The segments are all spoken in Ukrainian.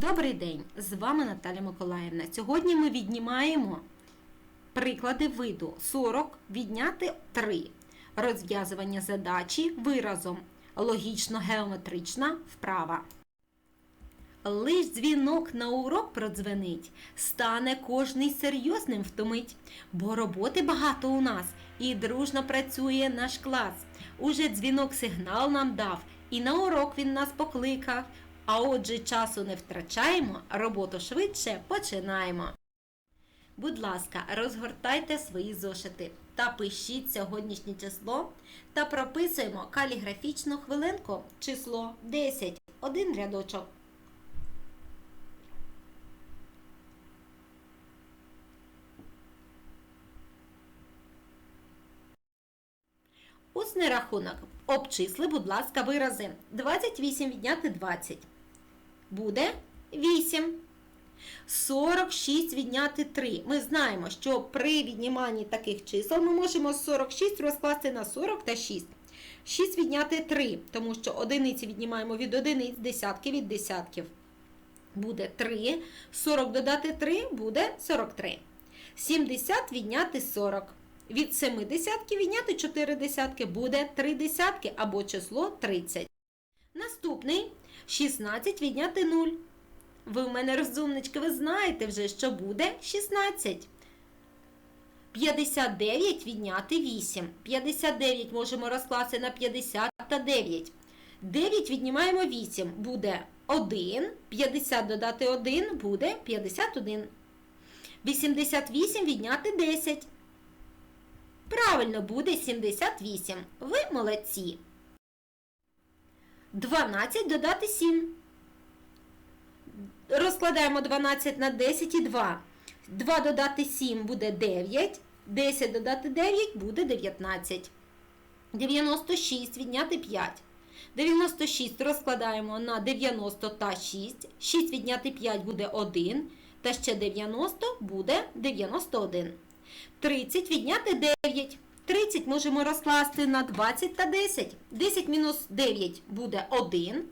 Добрий день! З вами Наталя Миколаївна. Сьогодні ми віднімаємо приклади виду 40 відняти 3. Розв'язування задачі виразом. Логічно-геометрична вправа. Лиш дзвінок на урок продзвенить, стане кожний серйозним втомить, бо роботи багато у нас і дружно працює наш клас. Уже дзвінок сигнал нам дав, і на урок він нас покликав. А отже, часу не втрачаємо, роботу швидше починаємо. Будь ласка, розгортайте свої зошити та пишіть сьогоднішнє число та прописуємо каліграфічну хвилинку число 10, один рядочок. Усний рахунок. Обчисли, будь ласка, вирази. 28 відняти 20. Буде 8. 46 відняти 3. Ми знаємо, що при відніманні таких чисел ми можемо 46 розкласти на 40 та 6. 6 відняти 3, тому що одиниці віднімаємо від одиниць, десятки від десятків. Буде 3. 40 додати 3 буде 43. 70 відняти 40. Від 7 десятків відняти 4 десятки буде 3 десятки або число 30. Наступний 16 відняти 0. Ви в мене розумнички, ви знаєте вже, що буде 16. 59 відняти 8. 59 можемо розкласти на 50 та 9. 9 віднімаємо 8. Буде 1. 50 додати 1 буде 51. 88 відняти 10. Правильно буде 78. Ви молодці. 12 додати 7. Розкладаємо 12 на 10 і 2. 2 додати 7 буде 9. 10 додати 9 буде 19. 96 відняти 5. 96 розкладаємо на 90 та 6. 6 відняти 5 буде 1. Та ще 90 буде 91. 30 відняти 9. 30 можемо розкласти на 20 та 10. 10 мінус 9 буде 1.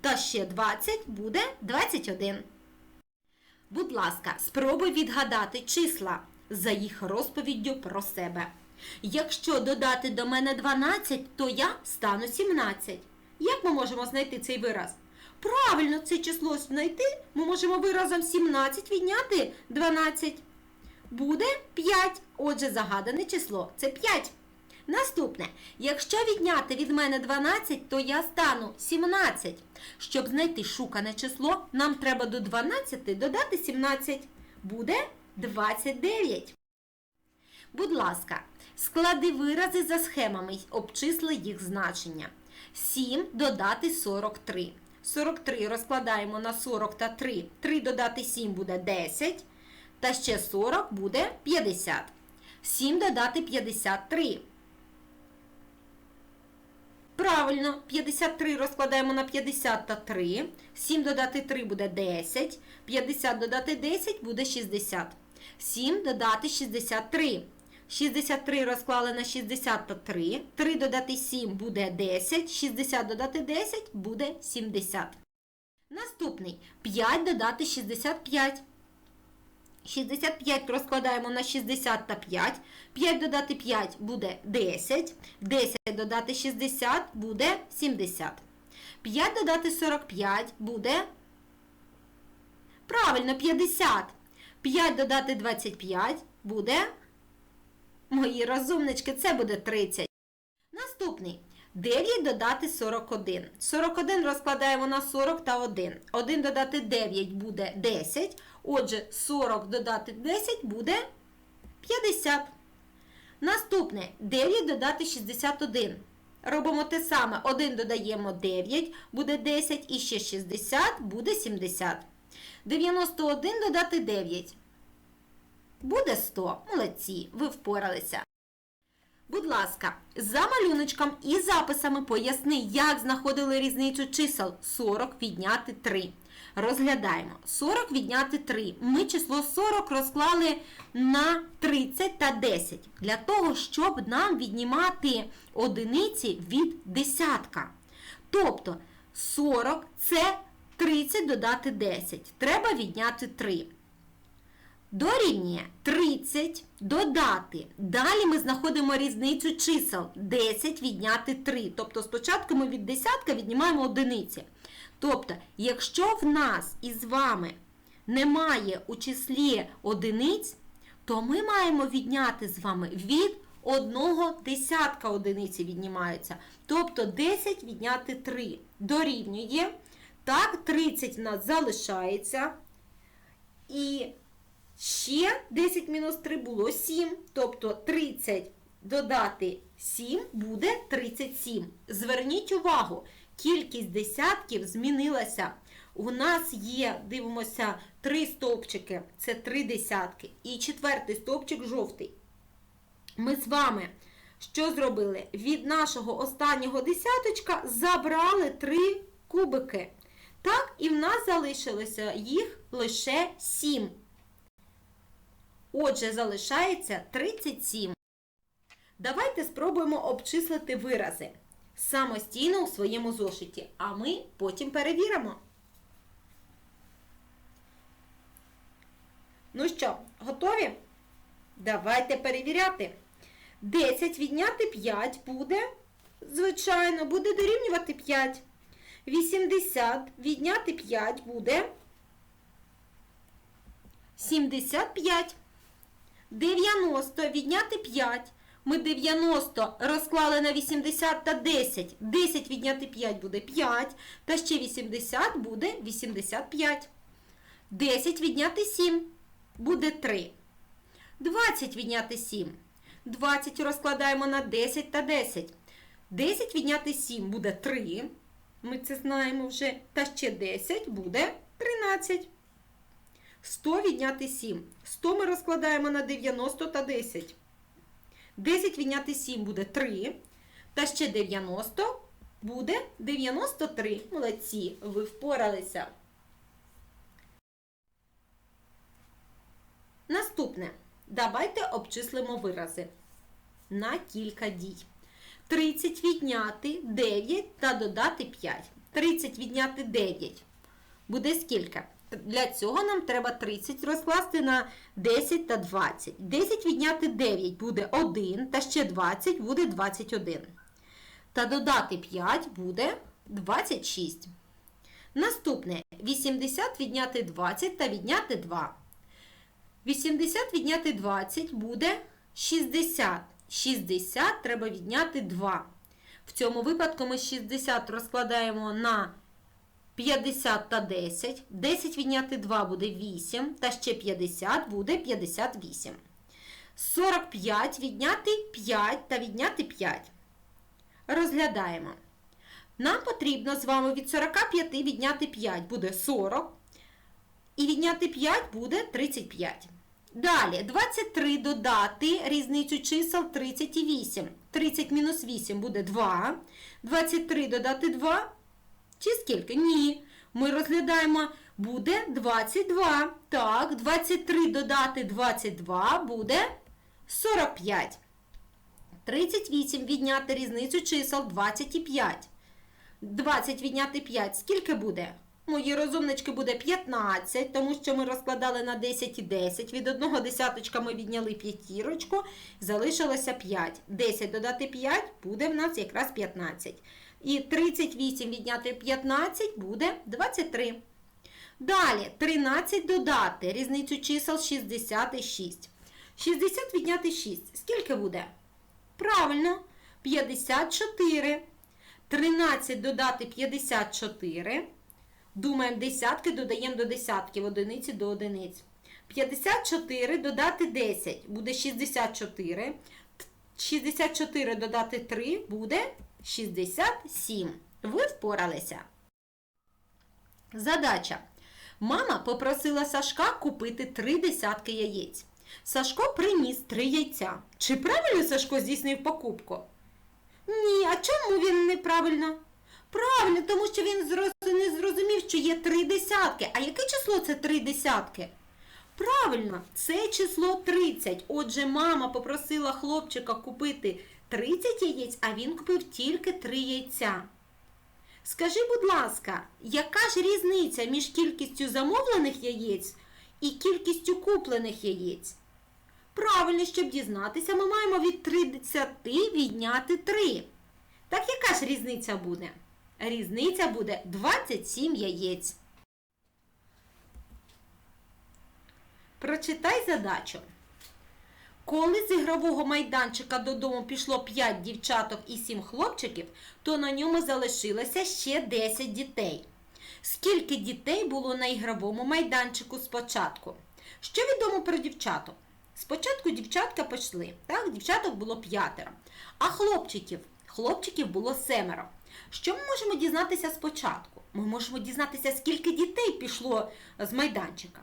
Та ще 20 буде 21. Будь ласка, спробуй відгадати числа за їх розповіддю про себе. Якщо додати до мене 12, то я стану 17. Як ми можемо знайти цей вираз? Правильно, це число знайти ми можемо виразом 17 відняти 12. Буде 5. Отже, загадане число це 5. Наступне, якщо відняти від мене 12, то я стану 17. Щоб знайти шукане число, нам треба до 12 додати 17. Буде 29. Будь ласка, склади вирази за схемами обчисли їх значення. 7 додати 43. 43 розкладаємо на 40 та 3. 3 додати 7 буде 10. Та ще 40 буде 50. 7 додати 53. Правильно, 53 розкладаємо на 50 та 3. 7 додати 3 буде 10. 50 додати 10 буде 60. 7 додати 63. 63 розклали на 60 та 3. 3 додати 7 буде 10. 60 додати 10 буде 70. Наступний 5 додати 65. 65 розкладаємо на 60 та 5. 5 додати 5 буде 10. 10 додати 60 буде 70. 5 додати 45 буде. Правильно, 50. 5 додати 25 буде. Мої розумнички, це буде 30. Наступний. 9 додати 41. 41 розкладаємо на 40 та 1. 1 додати 9 буде 10. Отже, 40 додати 10 буде 50. Наступне 9 додати 61. Робимо те саме. 1 додаємо 9, буде 10 і ще 60 буде 70. 91 додати 9. Буде 100. Молодці, ви впоралися. Будь ласка, за малюночком і записами поясни, як знаходили різницю чисел 40 відняти 3. Розглядаємо. 40 відняти 3. Ми число 40 розклали на 30 та 10. Для того, щоб нам віднімати одиниці від десятка. Тобто 40 це 30 додати 10. Треба відняти 3. Дорівнює 30 додати. Далі ми знаходимо різницю чисел. 10 відняти 3. Тобто спочатку ми від десятка віднімаємо одиниці. Тобто, якщо в нас із вами немає у числі одиниць, то ми маємо відняти з вами від одного десятка одиниці віднімаються. Тобто 10 відняти 3 дорівнює. Так, 30 в нас залишається. І ще 10 мінус 3 було 7. Тобто 30 додати 7 буде 37. Зверніть увагу, кількість десятків змінилася. У нас є, дивимося, три стовпчики, це три десятки. І четвертий стовпчик жовтий. Ми з вами що зробили? Від нашого останнього десяточка забрали три кубики. Так, і в нас залишилося їх лише 7. Отже, залишається 37. Давайте спробуємо обчислити вирази самостійно у своєму зошиті, а ми потім перевіримо. Ну що, готові? Давайте перевіряти. 10 відняти 5 буде, звичайно, буде дорівнювати 5. 80 відняти 5 буде 75. 90 відняти 5. Ми 90 розклали на 80 та 10. 10 відняти 5 буде 5. Та ще 80 буде 85. 10 відняти 7 буде 3. 20 відняти 7. 20 розкладаємо на 10 та 10. 10 відняти 7 буде 3. Ми це знаємо вже. Та ще 10 буде 13. 100 відняти 7. 100 ми розкладаємо на 90 та 10. 10 відняти 7 буде 3. Та ще 90 буде 93. Молодці, ви впоралися. Наступне. Давайте обчислимо вирази на кілька дій. 30 відняти 9 та додати 5. 30 відняти 9. Буде скільки? Для цього нам треба 30 розкласти на 10 та 20. 10 відняти 9 буде 1, та ще 20 буде 21. Та додати 5 буде 26. Наступне 80 відняти 20 та відняти 2. 80 відняти 20 буде 60. 60 треба відняти 2. В цьому випадку ми 60 розкладаємо на 50 та 10. 10 відняти 2 буде 8, та ще 50 буде 58. 45 відняти 5 та відняти 5. Розглядаємо. Нам потрібно з вами від 45 відняти 5 буде 40. І відняти 5 буде 35. Далі 23 додати різницю чисел 30 і 8. 30 мінус 8 буде 2. 23 додати 2. Чи скільки? Ні. Ми розглядаємо, буде 22. Так, 23 додати 22 буде 45. 38 відняти різницю чисел 25. 20 відняти 5. Скільки буде? Мої розумнички буде 15, тому що ми розкладали на 10 і 10. Від одного десяточка ми відняли п'ятірочку, залишилося 5. 10 додати 5 буде в нас якраз 15. І 38 відняти 15 буде 23. Далі 13 додати різницю чисел 66. 60 відняти 6. Скільки буде? Правильно, 54. 13 додати 54. Думаємо, десятки додаємо до десятків, одиниці до одиниць. 54 додати 10 буде 64. 64 додати 3 буде 67. Ви впоралися. Задача. Мама попросила Сашка купити 3 десятки яєць. Сашко приніс 3 яйця. Чи правильно Сашко здійснив покупку? Ні, а чому він неправильно? Правильно, тому що він не зрозумів, що є три десятки. А яке число це три десятки? Правильно, це число 30. Отже, мама попросила хлопчика купити 30 яєць, а він купив тільки 3 яйця. Скажи, будь ласка, яка ж різниця між кількістю замовлених яєць і кількістю куплених яєць? Правильно, щоб дізнатися, ми маємо від 30 відняти 3. Так яка ж різниця буде? Різниця буде 27 яєць. Прочитай задачу. Коли з ігрового майданчика додому пішло 5 дівчаток і 7 хлопчиків, то на ньому залишилося ще 10 дітей. Скільки дітей було на ігровому майданчику спочатку? Що відомо про дівчаток? Спочатку дівчатка пішли, так? дівчаток було п'ятеро, а хлопчиків, хлопчиків було семеро. Що ми можемо дізнатися спочатку? Ми можемо дізнатися, скільки дітей пішло з майданчика.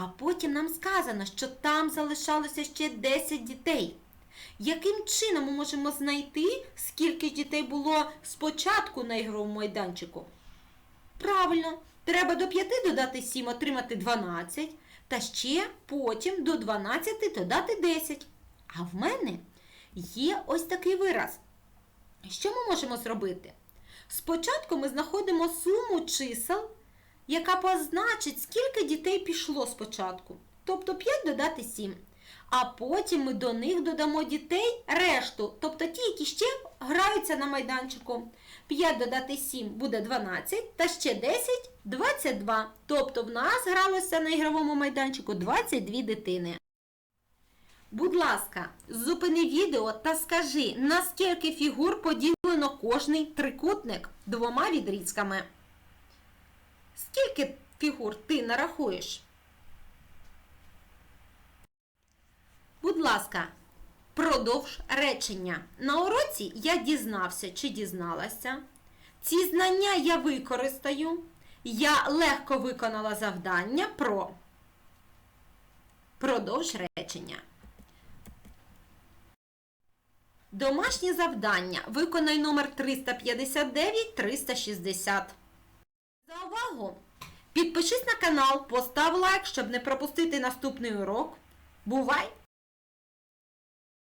А потім нам сказано, що там залишалося ще 10 дітей. Яким чином ми можемо знайти, скільки дітей було спочатку на ігровому майданчику? Правильно, треба до 5 додати 7, отримати 12, та ще потім до 12 додати 10. А в мене є ось такий вираз. Що ми можемо зробити? Спочатку ми знаходимо суму чисел, яка позначить, скільки дітей пішло спочатку. Тобто 5 додати 7. А потім ми до них додамо дітей решту, тобто ті, які ще граються на майданчику. 5 додати 7 буде 12, та ще 10 22. Тобто в нас гралося на ігровому майданчику 22 дитини. Будь ласка, зупини відео та скажи, на скільки фігур поділено кожний трикутник двома відрізками. Скільки фігур ти нарахуєш? Будь ласка, продовж речення. На уроці я дізнався чи дізналася. Ці знання я використаю. Я легко виконала завдання про продовж речення. Домашнє завдання. Виконай номер 359-360. За увагу! Підпишись на канал, постав лайк, щоб не пропустити наступний урок. Бувай!